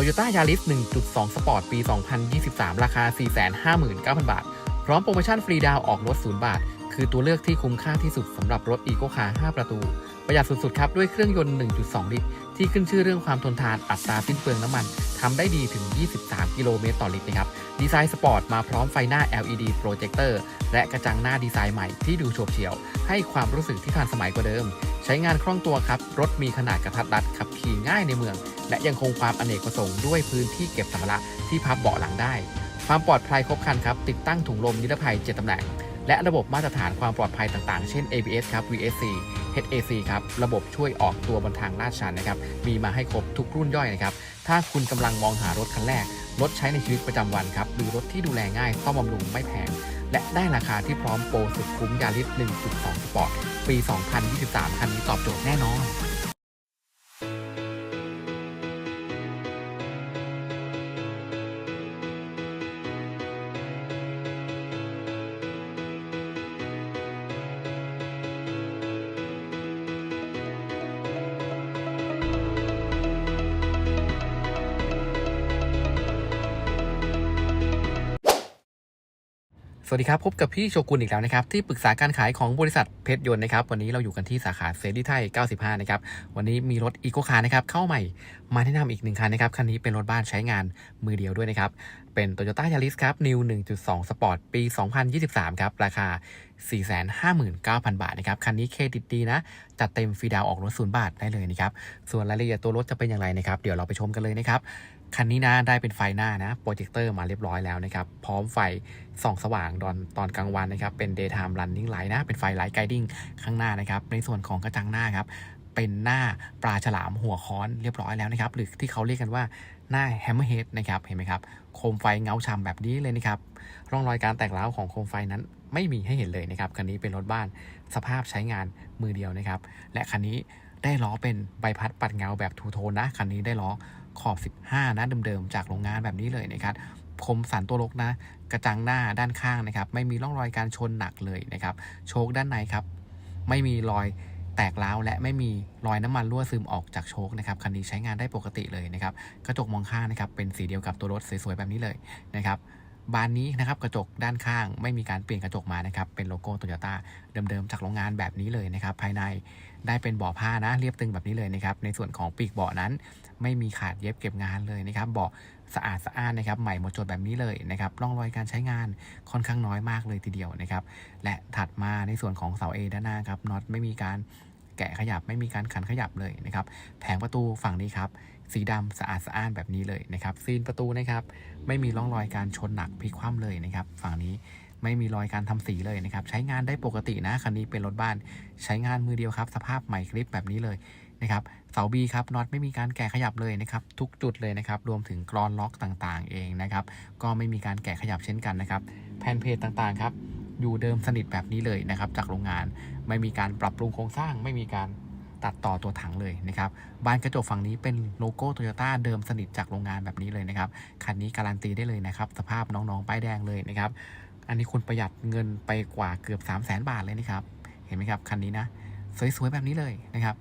Toyota Yaris 1.2 Sport ปี 2023 ราคา 459,000 บาท พร้อมโปรโมชั่นฟรีดาวออกรถ 0 บาท คือตัวเลือกที่คุ้มค่าที่สุดสำหรับรถ Eco Car 5ประตู ประหยัดสุดๆครับ ด้วยเครื่องยนต์ 1.2 ลิตร ที่ขึ้นชื่อเรื่องความทนทานอัตราสิ้นเปลืองน้ำมันทำได้ดีถึง 23 กิโลเมตรต่อลิตรนะครับ ดีไซน์สปอร์ตมาพร้อมไฟหน้า LED โปรเจคเตอร์และกระจังหน้าดีไซน์ใหม่ที่ดูโฉบเฉี่ยว ให้ความรู้สึกที่ทันสมัยกว่าเดิม ใช้งานคล่องตัวครับ รถมีขนาดกระทัดรัดขับขี่ง่ายในเมือง และยังคงความอเนกประสงค์ด้วยพื้นที่เก็บสัมภาระที่พับเบาะหลังได้ ความปลอดภัยครบครันครับ ติดตั้งถุงลมนิรภัย 7ตำแหน่ง และระบบมาตรฐานความปลอดภัยต่างๆ เช่น ABS ครับ VSC HAC ครับ ระบบช่วยออกตัวบนทางลาดชันนะครับ มีมาให้ครบทุกรุ่นย่อยนะครับ ถ้าคุณกำลังมองหารถคันแรก รถใช้ในชีวิตประจำวันครับหรือรถที่ดูแลง่ายซ่อมบำรุงไม่แพง และได้ราคาที่พร้อมโปรสุดคุ้มยาริส1.2 สปอร์ต ปี 2023 คันนี้ตอบโจทย์แน่นอน สวัสดีครับ พบกับพี่โชกุนอีกแล้วนะครับ ที่ปรึกษาการขายของบริษัทเพชรยนต์นะครับ วันนี้เราอยู่กันที่สาขาเซรีไทย 95 นะครับ วันนี้มีรถอีโคคาร์นะครับ เข้าใหม่มาแนะนำอีกหนึ่งคันนะครับ คันนี้เป็นรถบ้านใช้งานมือเดียวด้วยนะครับ เป็น Toyota Yaris ครับ New 1.2 Sport ปี 2023 ครับ ราคา 459,000 บาทนะครับ คันนี้เครดิตดีนะ จัดเต็มฟรีดาวออกรถศูนย์บาทได้เลยนะครับ ส่วนรายละเอียดตัวรถจะเป็นอย่างไรนะครับ เดี๋ยวเราไปชมกันเลยนะครับ คันนี้นะได้เป็นไฟหน้านะโปรเจคเตอร์มาเรียบร้อยแล้วนะครับ พร้อมไฟส่องสว่างตอนตอนกลางวันนะครับ เป็น daytime running light นะ เป็นไฟ light guiding ข้างหน้านะครับ ในส่วนของกระจังหน้าครับ เป็นหน้าปลาฉลามหัวค้อนเรียบร้อยแล้วนะครับ หรือที่เขาเรียกกันว่าหน้า hammerhead นะครับ เห็นไหมครับ โคมไฟเงาฉ่ำแบบนี้เลยนะครับ ร่องรอยการแตกร้าวของโคมไฟนั้นไม่มีให้เห็นเลยนะครับ คันนี้เป็นรถบ้านสภาพใช้งานมือเดียวนะครับ และคันนี้ได้ล้อเป็นใบพัดปัดเงาแบบทูโทนนะ คันนี้ได้ล้อ ขอบ 15 นะเดิมๆ จากโรงงานแบบนี้เลยนะครับคมสันตัวลกนะ กระจังหน้าด้านข้างนะครับ ไม่มีร่องรอยการชนหนักเลยนะครับ โชคด้านในครับ ไม่มีรอยแตกร้าวและไม่มีรอยน้ำมันรั่วซึมออกจากโชคนะครับ คันนี้ใช้งานได้ปกติเลยนะครับ กระจกมองข้างนะครับ เป็นสีเดียวกับตัวรถสวยๆ แบบนี้เลยนะครับบานนี้นะครับกระจกด้านข้างไม่มีการเปลี่ยนกระจกมานะครับ เป็นโลโก้โตโยต้าเดิมๆ จากโรงงานแบบนี้เลยนะครับ ภายในได้เป็นบาะผ้านะเรียบตึงแบบนี้เลยนะครับ ในส่วนของปีกเบาะนั้น ไม่มีขาดเย็บเก็บงานเลยนะครับเบาะสะอาดสะอ้านนะครับใหม่หมดจดแบบนี้เลยนะครับร่องรอยการใช้งานค่อนข้างน้อยมากเลยทีเดียวนะครับ และถัดมาในส่วนของเสา A ด้านหน้าครับน็อตไม่มีการแกะขยับไม่มีการขันขยับเลยนะครับแผงประตูฝั่งนี้ครับสีดำสะอาดสะอ้านแบบนี้เลยนะครับซีนประตูนะครับไม่มีร่องรอยการชนหนักพลิกคว่ำเลยนะครับฝั่งนี้ไม่มีรอยการทำสีเลยนะครับ ใช้งานได้ปกตินะคันนี้เป็นรถบ้าน ใช้งานมือเดียวครับ สภาพใหม่คลิปแบบนี้เลย นะครับเสาบีครับน็อตไม่มีการแกะขยับเลยนะครับทุกจุดเลยนะครับรวมถึงกรอนล็อกต่างๆ เองนะครับก็ไม่มีการแกะขยับเช่นกันนะครับแผ่นเพจต่างๆครับอยู่เดิมสนิทแบบนี้เลยนะครับจากโรงงานไม่มีการปรับปรุงโครงสร้าง ไม่มีการตัดต่อตัวถังเลยนะครับบานกระจกฝั่งนี้เป็นโลโก้โตโยต้าเดิมสนิทจากโรงงานแบบนี้เลยนะครับคันนี้การันตีได้เลยนะครับสภาพน้องๆป้ายแดงเลยนะครับอันนี้คุณประหยัดเงินไปกว่าเกือบ 3 0 0แสนบาทเลยนะครับ เห็นไหมครับ คันนี้นะ สวยๆ แบบนี้เลยนะครับ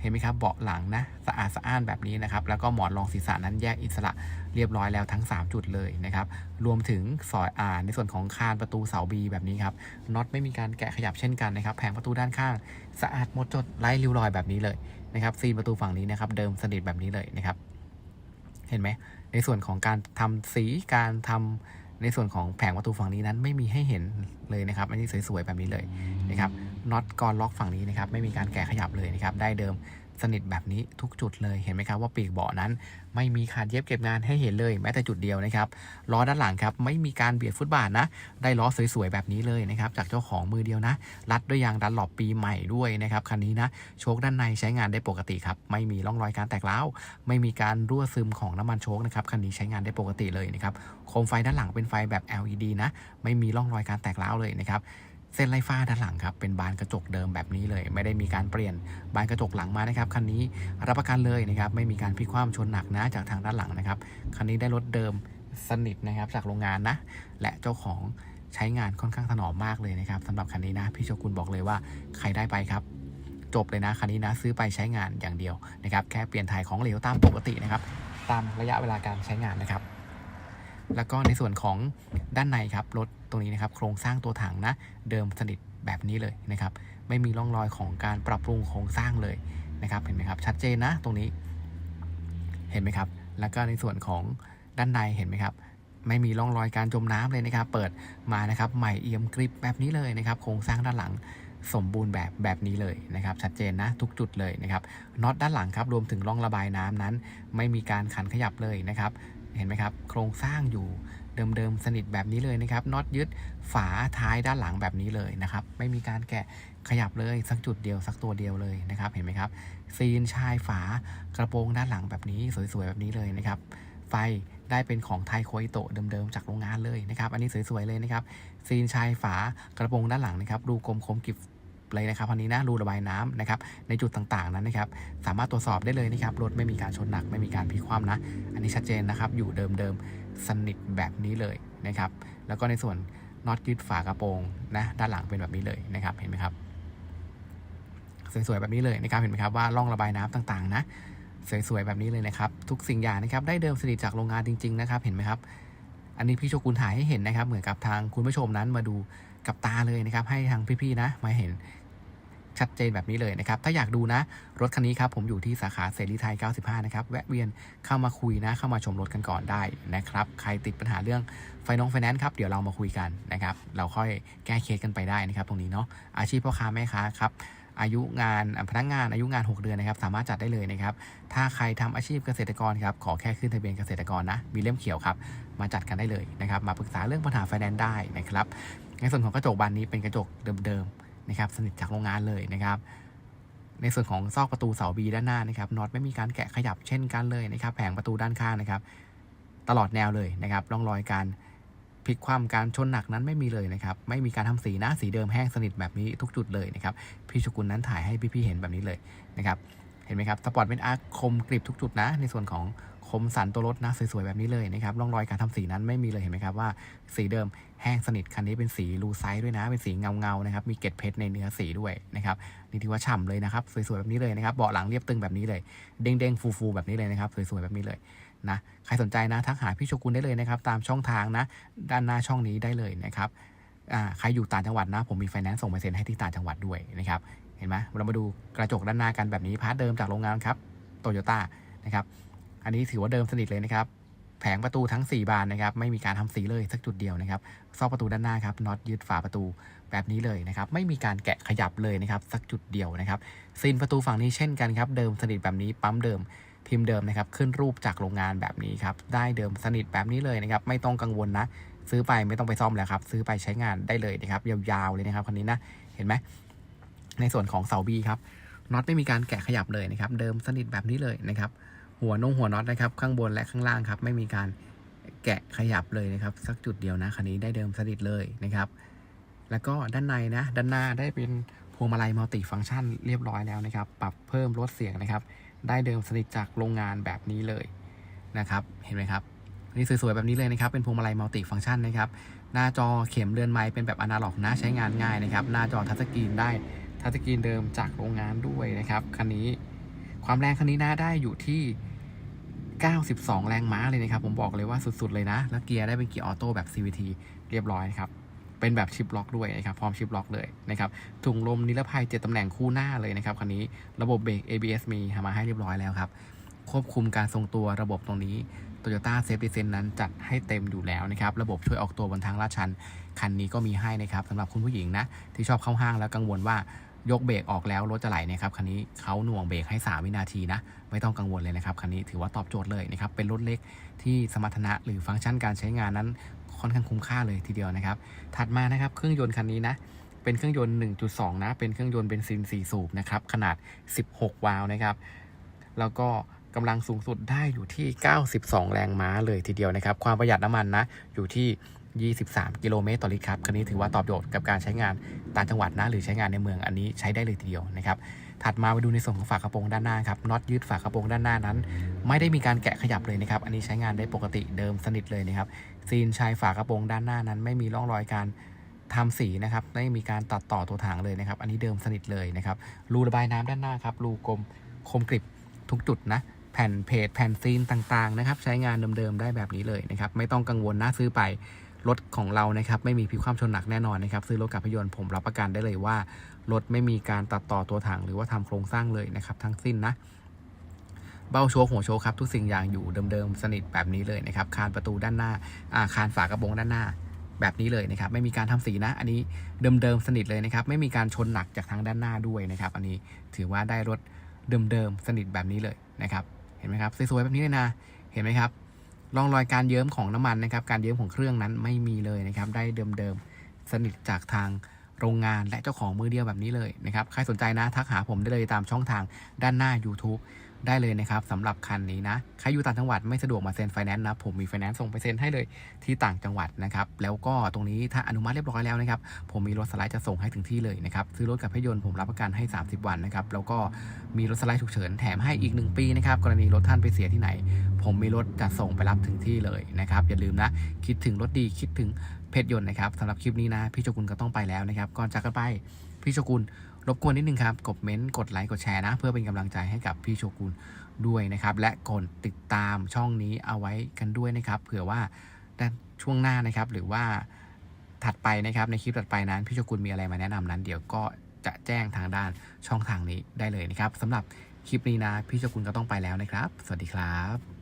เห็นไหมครับเบาะหลังนะสะอาดสะอ้านแบบนี้นะครับ แล้วก็หมอนรองศีรษะนั้นแยกอิสระเรียบร้อยแล้วทั้ง 3 จุดเลยนะครับ รวมถึงสอยอ่าในส่วนของคานประตูเสาบีแบบนี้ครับน็อตไม่มีการแกะขยับเช่นกันนะครับ แผงประตูด้านข้าง สะอาดหมดจดไร้ริ้วรอยแบบนี้เลยนะครับซีนประตูฝั่งนี้นะครับ เดิมสนิทแบบนี้เลยนะครับ เห็นไหมในส่วนของการทำสีการทำ ในส่วนของแผงประตูฝั่งนี้นั้นไม่มีให้เห็นเลยนะครับ อันนี้สวยๆแบบนี้เลยนะครับน็อตกรล็อกฝั่งนี้นะครับ ไม่มีการแกะขยับเลยนะครับ ได้เดิม สนิทแบบนี้ทุกจุดเลยเห็นไหมครับว่าปีกเบาะนั้น ไม่มีขาดเย็บเก็บงานให้เห็นเลยแม้แต่จุดเดียวนะครับล้อด้านหลังครับไม่มีการเบียดฟุตบาทนะ ได้ล้อสวยๆแบบนี้เลยนะครับจากเจ้าของมือเดียวนะ รัดด้วยยางดันหลบปีใหม่ด้วยนะครับคันนี้นะโชคด้านในใช้งานได้ปกติครับไม่มีร่องรอยการแตกร้าวไม่มีการรั่วซึมของน้ำมันโชคนะครับคันนี้ใช้งานได้ปกติเลยนะครับโคมไฟด้านหลังเป็นไฟแบบ LED นะไม่มีร่องรอยการแตกร้าวเลยนะครับ เส้นไล่ฟ้าด้านหลังครับเป็นบานกระจกเดิมแบบนี้เลย ไม่ได้มีการเปลี่ยนบานกระจกหลังมานะครับคันนี้รับประกันเลยนะครับไม่มีการพลิกคว่ำชนหนักนะจากทางด้านหลังนะครับคันนี้ได้รถเดิมสนิทนะครับจากโรงงานนะ และเจ้าของใช้งานค่อนข้างถนอมมากเลยนะครับสำหรับคันนี้นะพี่โชกุนบอกเลยว่าใครได้ไปครับจบเลยนะคันนี้นะซื้อไปใช้งานอย่างเดียวนะครับแค่เปลี่ยนถ่ายของเหลวตามปกตินะครับตามระยะเวลาการใช้งานนะครับ แล้วก็ในส่วนของด้านในครับรถตรงนี้นะครับ โครงสร้างตัวถังนะ เดิมสนิทแบบนี้เลยนะครับ ไม่มีร่องรอยของการปรับปรุงโครงสร้างเลยนะครับ เห็นไหมครับ ชัดเจนนะตรงนี้ เห็นไหมครับ แล้วก็ในส่วนของด้านในเห็นไหมครับ ไม่มีร่องรอยการจมน้ำเลยนะครับ เปิดมานะครับใหม่เอี่ยมกริบแบบนี้เลยนะครับ โครงสร้างด้านหลังสมบูรณ์แบบแบบนี้เลยนะครับ ชัดเจนนะทุกจุดเลยนะครับน็อตด้านหลังครับรวมถึงร่องระบายน้ำนั้น ไม่มีการขันขยับเลยนะครับ เห็นไหมครับ โครงสร้างอยู่เดิมๆสนิทแบบนี้เลยนะครับน็อตยึดฝาท้ายด้านหลังแบบนี้เลยนะครับ ไม่มีการแกะขยับเลยสักจุดเดียวสักตัวเดียวเลยนะครับ เห็นไหมครับ ซีนชายฝากระโปรงด้านหลังแบบนี้สวยๆแบบนี้เลยนะครับ ไฟได้เป็นของไทยโคอิโตะเดิมๆจากโรงงานเลยนะครับ อันนี้สวยๆเลยนะครับ ซีนชายฝากระโปรงด้านหลังนะครับรูกลมคมกิบ เลยนะครับอันนี้นะรูระบายน้ำนะครับในจุดต่างๆนั้นนะครับสามารถตรวจสอบได้เลยนะครับรถไม่มีการชนหนักไม่มีการพลิกคว่ำนะ อันนี้ชัดเจนนะครับอยู่เดิมๆสนิทแบบนี้เลยนะครับแล้วก็ในส่วนน็อตยึดฝากระโปรงนะด้านหลังเป็นแบบนี้เลยนะครับเห็นไหมครับสวยๆแบบนี้เลยนะครับเห็นไหมครับว่าร่องระบายน้ำต่างๆนะสวยๆแบบนี้เลยนะครับ ทุกสิ่งอย่างนะครับได้เดิมสนิทจากโรงงานจริงๆนะครับเห็นไหมครับอันนี้พี่โชกุนถ่ายให้เห็นนะครับ เหมือนกับทางคุณผู้ชมนั้นมาดูกับตาเลยนะครับ ให้ทางพี่ๆนะมาเห็น ชัดเจนแบบนี้เลยนะครับ ถ้าอยากดูนะ รถคันนี้ครับผมอยู่ที่สาขาเสรีไทย 95 นะครับ แวะเวียนเข้ามาคุยนะ เข้ามาชมรถกันก่อนได้นะครับ ใครติดปัญหาเรื่องไฟนองไฟแนนซ์ครับ เดี๋ยวเรามาคุยกันนะครับ เราค่อยแก้เคสกันไปได้นะครับ ตรงนี้เนาะ อาชีพพ่อค้าแม่ค้าครับ อายุงานพนักงานอายุงาน 6 เดือนนะครับ สามารถจัดได้เลยนะครับ ถ้าใครทำอาชีพเกษตรกรครับ ขอแค่ขึ้นทะเบียนเกษตรกรนะ มีเล่มเขียวครับ มาจัดกันได้เลยนะครับ มาปรึกษาเรื่องปัญหาไฟแนนซ์ได้นะครับ ในส่วนของกระจกบานนี้เป็นกระจกเดิมๆ นะครับสนิทจากโรงงานเลยนะครับในส่วนของซอกประตูเสาบีด้านหน้านะครับน็อตไม่มีการแกะขยับเช่นกันเลยนะครับแผงประตูด้านข้างนะครับ ตลอดแนวเลยนะครับร่องรอยการพลิกคว่ำการชนหนักนั้นไม่มีเลยนะครับ ไม่มีการทำสีนะสีเดิมแห้งสนิทแบบนี้ทุกจุดเลยนะครับ พี่ชุกุลนั้นถ่ายให้พี่ๆเห็นแบบนี้เลยนะครับ เห็นไหมครับสปอร์ตเป็นอาร์คมกริบทุกจุดนะ ในส่วนของ คมสันตัวรถนะสวยๆแบบนี้เลยนะครับร่องรอยการทำสีนั้นไม่มีเลยเห็นไหมครับว่าสีเดิมแห้งสนิทคันนี้เป็นสีลูไซด์ด้วยนะ เป็นสีเงาๆนะครับมีเกล็ดเพชรในเนื้อสีด้วยนะครับนี่ถือว่าฉ่ำเลยนะครับสวยๆแบบนี้เลยนะครับเบาะหลังเรียบตึงแบบนี้เลย เด้งๆฟูๆแบบนี้เลยนะครับสวยๆแบบนี้เลยนะใครสนใจนะทักหาพี่โชกุนได้เลยนะครับตามช่องทางนะ ด้านหน้าช่องนี้ได้เลยนะครับใครอยู่ต่างจังหวัดนะ ผมมีไฟแนนซ์ส่งไปเซ็นให้ที่ต่างจังหวัดด้วยนะครับเห็นไหมเรามาดูกระจกด้านหน้ากันแบบนี้พาร์ทเดิมจากโรงงานครับโตโยต้านะครับ อันนี้ถือว่าเดิมสนิทเลยนะครับ แผงประตูทั้ง 4 บานนะครับ ไม่มีการทำสีเลยสักจุดเดียวนะครับซอกประตูด้านหน้าครับน็อตยึดฝาประตูแบบนี้เลยนะครับ ไม่มีการแกะขยับเลยนะครับ สักจุดเดียวนะครับซีนประตูฝั่งนี้เช่นกันครับ เดิมสนิทแบบนี้ปั๊มเดิมพิมพ์เดิมนะครับ ขึ้นรูปจากโรงงานแบบนี้ครับ ได้เดิมสนิทแบบนี้เลยนะครับ ไม่ต้องกังวลนะ ซื้อไปไม่ต้องไปซ่อมแล้วครับ ซื้อไปใช้งานได้เลยนะครับ ยาวๆเลยนะครับคันนี้นะ เห็นไหม ในส่วนของเสาบีครับ น็อตไม่มีการแกะขยับเลยนะครับ เดิมสนิทแบบนี้เลยนะครับ หัวนงหัวน็อตนะครับ ข้างบนและข้างล่างครับ ไม่มีการแกะขยับเลยนะครับ สักจุดเดียวนะคันนี้ได้เดิมสนิทเลยนะครับ แล้วก็ด้านในนะ ด้านหน้าได้เป็นพวงมาลัยมัลติฟังก์ชันเรียบร้อยแล้วนะครับ ปรับเพิ่มลดเสียงนะครับ ได้เดิมสนิทจากโรงงานแบบนี้เลยนะครับ เห็นไหมครับนี่สวยๆแบบนี้เลยนะครับ เป็นพวงมาลัยมัลติฟังก์ชันนะครับ หน้าจอเข็มเรือนไม้เป็นแบบอนาล็อกนะใช้งานง่ายนะครับ หน้าจอทัชสกรีนได้ทัชสกรีนเดิมจากโรงงานด้วยนะครับ คันนี้ ความแรงคันนี้น่าได้อยู่ที่ 92 แรงม้าเลยนะครับ ผมบอกเลยว่าสุดๆเลยนะ แล้วเกียร์ได้เป็นเกียร์ออโต้แบบ CVT เรียบร้อยนะครับ เป็นแบบชิปล็อกด้วยนะครับ พร้อมชิปล็อกเลยนะครับถุงลมนิรภัย7ตำแหน่งคู่หน้าเลยนะครับคันนี้ระบบเบรก ABS มีมาให้เรียบร้อยแล้วครับ ควบคุมการทรงตัวระบบตรงนี้ Toyota Safety Sense นั้นจัดให้เต็มอยู่แล้วนะครับ ระบบช่วยออกตัวบนทางลาดชัน คันนี้ก็มีให้นะครับสำหรับคุณผู้หญิงนะ ที่ชอบเข้าห้างแล้วกังวลว่า ยกเบรกออกแล้วรถจะไหลเนะครับคันนี้เขาหน่วงเบรกให้ 3 วินาทีนะ ไม่ต้องกังวลเลยนะครับคันนี้ถือว่าตอบโจทย์เลยนะครับ เป็นรถเล็กที่สมรรถนะหรือฟังก์ชันการใช้งานนั้นค่อนข้างคุ้มค่าเลยทีเดียวนะครับ ถัดมานะครับเครื่องยนต์คันนี้นะเป็นเครื่องยนต์ 1.2 นะ เป็นเครื่องยนต์เบนซิน 4 สูบนะครับ ขนาด 16 วาล์วนะครับ แล้วก็กำลังสูงสุดได้อยู่ที่ 92 แรงม้าเลยทีเดียวนะครับ ความประหยัดน้ำมันนะ อยู่ที่ 23 กิโลเมตรต่อลิตรครับคันนี้ถือว่าตอบโจทย์กับการใช้งานต่างจังหวัดนะหรือใช้งานในเมืองอันนี้ใช้ได้เลยทีเดียวนะครับถัดมาไปดูในส่วนของฝากระโปรงด้านหน้าครับน็อตยืดฝากระโปรงด้านหน้านั้น ไม่ได้มีการแกะขยับเลยนะครับอันนี้ใช้งานได้ปกติเดิมสนิทเลยนะครับซีนชายฝากระโปรงด้านหน้านั้น ไม่มีร่องรอยการทำสีนะครับไม่มีการตัดต่อตัวถังเลยนะครับ อันนี้เดิมสนิทเลยนะครับรูระบายน้ำด้านหน้าครับรูกลมคมกริบทุกจุดนะแผผ่นเพจแผ่นซีนต่างๆนะครับใช้งานเดิมๆได้แบบนี้เลยนะครับไม่ต้องกังวลนะซื้อไป รถของเรานะครับไม่มีพิความชนหนักแน่นอนนะครับซื้อรถกับพยนต์ผมรับประกันได้เลยว่ารถไม่มีการตัดต่อตัวถังหรือว่าทำโครงสร้างเลยนะครับทั้งสิ้นนะเบ้าโชว์หัวโชว์ครับทุกสิ่งอย่างอยู่เดิมๆสนิทแบบนี้เลยนะครับคานประตูด้านหน้าอาคานฝากระโปรงด้านหน้าแบบนี้เลยนะครับไม่มีการทำสีนะ อันนี้เดิมๆสนิทเลยนะครับไม่มีการชนหนักจากทางด้านหน้าด้วยนะครับ อันนี้ถือว่าได้รถเดิมๆสนิทแบบนี้เลยนะครับ เห็นไหมครับสวยๆแบบนี้เลยนะ เห็นไหมครับ ร่องรอยการเยิ้มของน้ำมันนะครับ การเยิ้มของเครื่องนั้นไม่มีเลยนะครับ ได้เดิมๆ สนิทจากทางโรงงานและเจ้าของมือเดียวแบบนี้เลยนะครับ ใครสนใจนะทักหาผมได้เลยตามช่องทางด้านหน้า YouTube ได้เลยนะครับสำหรับคันนี้นะ ใครอยู่ต่างจังหวัดไม่สะดวกมาเซ็นไฟแนนซ์นะ ผมมีไฟแนนซ์ส่งไปเซ็นให้เลยที่ต่างจังหวัดนะครับ แล้วก็ตรงนี้ถ้าอนุมัติเรียบร้อยแล้วนะครับ ผมมีรถสไลด์จะส่งให้ถึงที่เลยนะครับ ซื้อรถกับพยนต์ผมรับประกันให้ 30 วันนะครับ แล้วก็มีรถสไลด์ฉุกเฉินแถมให้อีก 1 ปีนะครับ กรณีรถท่านไปเสียที่ไหน ผมมีรถจะส่งไปรับถึงที่เลยนะครับ อย่าลืมนะ คิดถึงรถดี คิดถึงเพชรยนต์นะครับสำหรับคลิปนี้นะ พี่โจกุลก็ต้องไปแล้วนะครับ ก่อนจากกันไป พี่โจกุล รบกวนนิดนึงครับ กดเมนต์กดไลค์กดแชร์นะ เพื่อเป็นกำลังใจให้กับพี่โชกุลด้วยนะครับ และกดติดตามช่องนี้เอาไว้กันด้วยนะครับเผื่อว่าด้านช่วงหน้านะครับ หรือว่าถัดไปนะครับในคลิปถัดไปนั้นพี่โชกุลมีอะไรมาแนะนำนั้น เดี๋ยวก็จะแจ้งทางด้านช่องทางนี้ได้เลยนะครับสำหรับคลิปนี้นะ พี่โชกุลก็ต้องไปแล้วนะครับ สวัสดีครับ